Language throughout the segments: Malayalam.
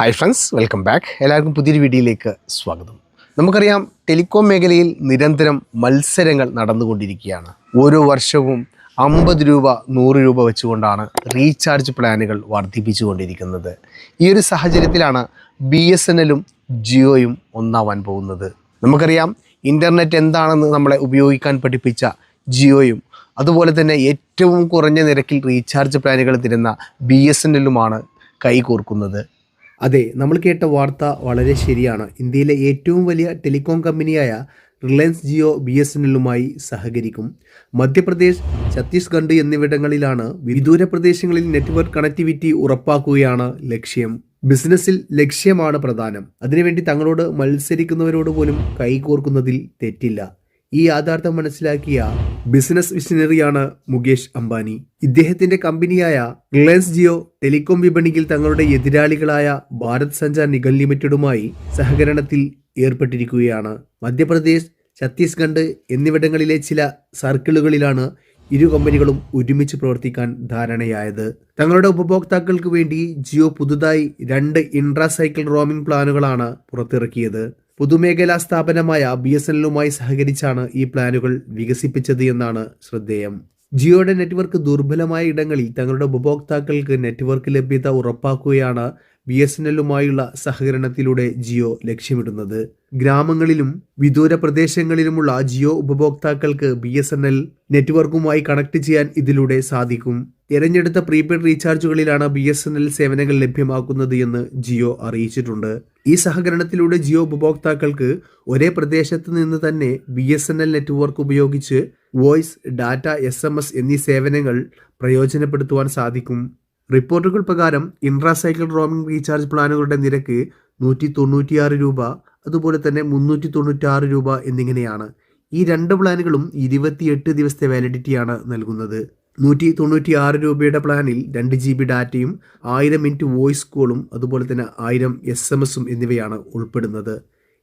ഹായ് ഫ്രണ്ട്സ് വെൽക്കം ബാക്ക് എല്ലാവർക്കും പുതിയൊരു വീഡിയോയിലേക്ക് സ്വാഗതം. നമുക്കറിയാം ടെലികോം മേഖലയിൽ നിരന്തരം മത്സരങ്ങൾ നടന്നുകൊണ്ടിരിക്കുകയാണ്. ഓരോ വർഷവും അമ്പത് രൂപ നൂറ് രൂപ വെച്ചുകൊണ്ടാണ് റീചാർജ് പ്ലാനുകൾ വർദ്ധിപ്പിച്ചുകൊണ്ടിരിക്കുന്നത്. ഈ ഒരു സാഹചര്യത്തിലാണ് ബി എസ് എൻ എല്ലും ജിയോയും ഒന്നാവാൻ പോകുന്നത്. നമുക്കറിയാം ഇന്റർനെറ്റ് എന്താണെന്ന് നമ്മളെ ഉപയോഗിക്കാൻ പഠിപ്പിച്ച ജിയോയും അതുപോലെ തന്നെ ഏറ്റവും കുറഞ്ഞ നിരക്കിൽ റീചാർജ് പ്ലാനുകൾ തരുന്ന ബി എസ് എൻ എല്ലുമാണ് കൈകോർക്കുന്നത്. അതെ നമ്മൾ കേട്ട വാർത്ത വളരെ ശരിയാണ്. ഇന്ത്യയിലെ ഏറ്റവും വലിയ ടെലികോം കമ്പനിയായ Reliance Jio B S N എല്ലുമായി സഹകരിക്കും. മധ്യപ്രദേശ് ഛത്തീസ്ഗഡ് എന്നിവിടങ്ങളിലാണ് വിദൂര പ്രദേശങ്ങളിൽ നെറ്റ്വർക്ക് കണക്ടിവിറ്റി ഉറപ്പാക്കുകയാണ് ലക്ഷ്യം. ബിസിനസ്സിൽ ലക്ഷ്യമാണ് പ്രധാനം. അതിനുവേണ്ടി തങ്ങളോട് മത്സരിക്കുന്നവരോട് പോലും കൈകോർക്കുന്നതിൽ തെറ്റില്ല. ഈ യാഥാർത്ഥ്യം മനസ്സിലാക്കിയ ബിസിനസ് വിഷനറിയാണ് മുകേഷ് അംബാനി. ഇദ്ദേഹത്തിന്റെ കമ്പനിയായ റിലയൻസ് ജിയോ ടെലികോം വിപണിയിൽ തങ്ങളുടെ എതിരാളികളായ ഭാരത് സഞ്ചാർ നിഗൽ ലിമിറ്റഡുമായി സഹകരണത്തിൽ ഏർപ്പെട്ടിരിക്കുകയാണ്. മധ്യപ്രദേശ് ഛത്തീസ്ഗഡ് എന്നിവിടങ്ങളിലെ ചില സർക്കിളുകളിലാണ് ഇരു കമ്പനികളും ഒരുമിച്ച് പ്രവർത്തിക്കാൻ ധാരണയായത്. തങ്ങളുടെ ഉപഭോക്താക്കൾക്ക് വേണ്ടി ജിയോ പുതുതായി രണ്ട് ഇൻട്രാ സൈക്കിൾ റോമിംഗ് പ്ലാനുകളാണ് പുറത്തിറക്കിയത്. പൊതുമേഖലാ സ്ഥാപനമായ ബി എസ് എല്ലുമായി സഹകരിച്ചാണ് ഈ പ്ലാനുകൾ വികസിപ്പിച്ചത് എന്നാണ് ശ്രദ്ധേയം. ജിയോയുടെ നെറ്റ്വർക്ക് ദുർബലമായ ഇടങ്ങളിൽ തങ്ങളുടെ ഉപഭോക്താക്കൾക്ക് നെറ്റ്വർക്ക് ലഭ്യത ഉറപ്പാക്കുകയാണ് ബി എസ് എൻ എല്ലുമായുള്ള സഹകരണത്തിലൂടെ ജിയോ ലക്ഷ്യമിടുന്നത്. ഗ്രാമങ്ങളിലും വിദൂര പ്രദേശങ്ങളിലുമുള്ള ജിയോ ഉപഭോക്താക്കൾക്ക് ബി എസ് എൻ എൽ നെറ്റ്വർക്കുമായി കണക്ട് ചെയ്യാൻ ഇതിലൂടെ സാധിക്കും. തിരഞ്ഞെടുത്ത പ്രീപെയ്ഡ് റീചാർജുകളിലാണ് ബി എസ് എൻ എൽ സേവനങ്ങൾ ലഭ്യമാക്കുന്നത് എന്ന് ജിയോ അറിയിച്ചിട്ടുണ്ട്. ഈ സഹകരണത്തിലൂടെ ജിയോ ഉപഭോക്താക്കൾക്ക് ഒരേ പ്രദേശത്ത് നിന്ന് തന്നെ B S N L network ഉപയോഗിച്ച് voice data S M S എന്നീ സേവനങ്ങൾ പ്രയോജനപ്പെടുത്തുവാൻ സാധിക്കും. റിപ്പോർട്ടുകൾ പ്രകാരം ഇൻട്രാസൈക്കിൾ റോമിംഗ് റീചാർജ് പ്ലാനുകളുടെ നിരക്ക് നൂറ്റി തൊണ്ണൂറ്റിയാറ് രൂപ അതുപോലെ തന്നെ മുന്നൂറ്റി തൊണ്ണൂറ്റാറ് രൂപ എന്നിങ്ങനെയാണ്. ഈ രണ്ട് പ്ലാനുകളും ഇരുപത്തിയെട്ട് ദിവസത്തെ വാലിഡിറ്റിയാണ് നൽകുന്നത്. നൂറ്റി തൊണ്ണൂറ്റി ആറ് രൂപയുടെ പ്ലാനിൽ രണ്ട് ജി ബി ഡാറ്റയും ആയിരം മിനിറ്റ് വോയിസ് കോളും അതുപോലെ തന്നെ ആയിരം എസ് എം എസും എന്നിവയാണ് ഉൾപ്പെടുന്നത്.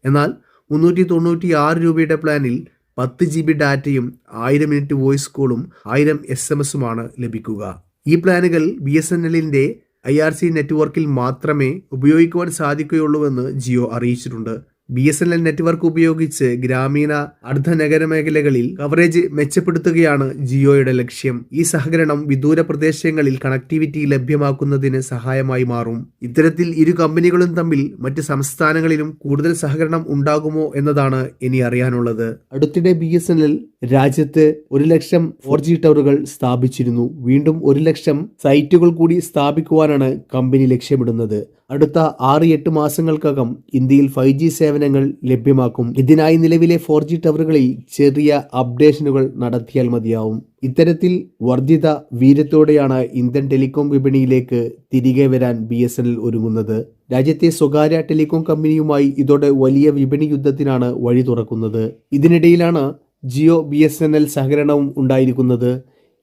എന്നാൽ മുന്നൂറ്റി തൊണ്ണൂറ്റി ആറ് രൂപയുടെ പ്ലാനിൽ പത്ത് ജി ബി ഡാറ്റയും ആയിരം മിനിറ്റ് വോയിസ് കോളും ആയിരം എസ് എം എസുമാണ് ലഭിക്കുക. ഈ പ്ലാനുകൾ ബി എസ് എൻ എല്ലിന്റെ ഐ ആർ സി നെറ്റ്വർക്കിൽ മാത്രമേ ഉപയോഗിക്കുവാൻ സാധിക്കുകയുള്ളൂവെന്ന് ജിയോ അറിയിച്ചിട്ടുണ്ട്. B S N L network ഉപയോഗിച്ച് ഗ്രാമീണ അർദ്ധനഗര മേഖലകളിൽ കവറേജ് മെച്ചപ്പെടുത്തുകയാണ് ജിയോയുടെ ലക്ഷ്യം. ഈ സഹകരണം വിദൂര പ്രദേശങ്ങളിൽ കണക്ടിവിറ്റി ലഭ്യമാക്കുന്നതിന് സഹായമായി മാറും. ഇത്തരത്തിൽ ഇരു കമ്പനികളും തമ്മിൽ മറ്റ് സംസ്ഥാനങ്ങളിലും കൂടുതൽ സഹകരണം ഉണ്ടാകുമോ എന്നതാണ് ഇനി അറിയാനുള്ളത്. അടുത്തിടെ ബി എസ് എൻ എൽ രാജ്യത്ത് ഒരു ലക്ഷം ഫോർ ജി ടവറുകൾ സ്ഥാപിച്ചിരുന്നു. വീണ്ടും ഒരു ലക്ഷം സൈറ്റുകൾ കൂടി സ്ഥാപിക്കുവാനാണ് കമ്പനി ലക്ഷ്യമിടുന്നത്. അടുത്ത ആറ് എട്ട് മാസങ്ങൾക്കകം ഇന്ത്യയിൽ ഫൈവ് ജി സേവനങ്ങൾ ലഭ്യമാക്കും. ഇതിനായി നിലവിലെ ഫോർ ജി ടവറുകളിൽ ചെറിയ അപ്ഡേഷനുകൾ നടത്തിയാൽ മതിയാവും. ഇത്തരത്തിൽ വർദ്ധിത വീര്യത്തോടെയാണ് ഇന്ത്യൻ ടെലികോം വിപണിയിലേക്ക് തിരികെ വരാൻ ബി എസ് എൻ എൽ ഒരുങ്ങുന്നത്. രാജ്യത്തെ സ്വകാര്യ ടെലികോം കമ്പനിയുമായി ഇതോടെ വലിയ വിപണി യുദ്ധത്തിനാണ് വഴി തുറക്കുന്നത്. ഇതിനിടയിലാണ് Jio B S N L സഹകരണവും ഉണ്ടായിരിക്കുന്നത്.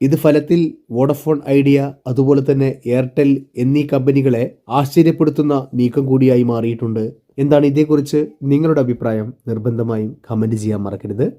ഇത് ഫലത്തിൽ വോഡഫോൺ ഐഡിയ അതുപോലെ തന്നെ എയർടെൽ എന്നീ കമ്പനികളെ ആശ്ചര്യപ്പെടുത്തുന്ന നീക്കം കൂടിയായി മാറിയിട്ടുണ്ട്. എന്താണ് ഇതേക്കുറിച്ച് നിങ്ങളുടെ അഭിപ്രായം? നിർബന്ധമായും കമന്റ് ചെയ്യാൻ മറക്കരുത്.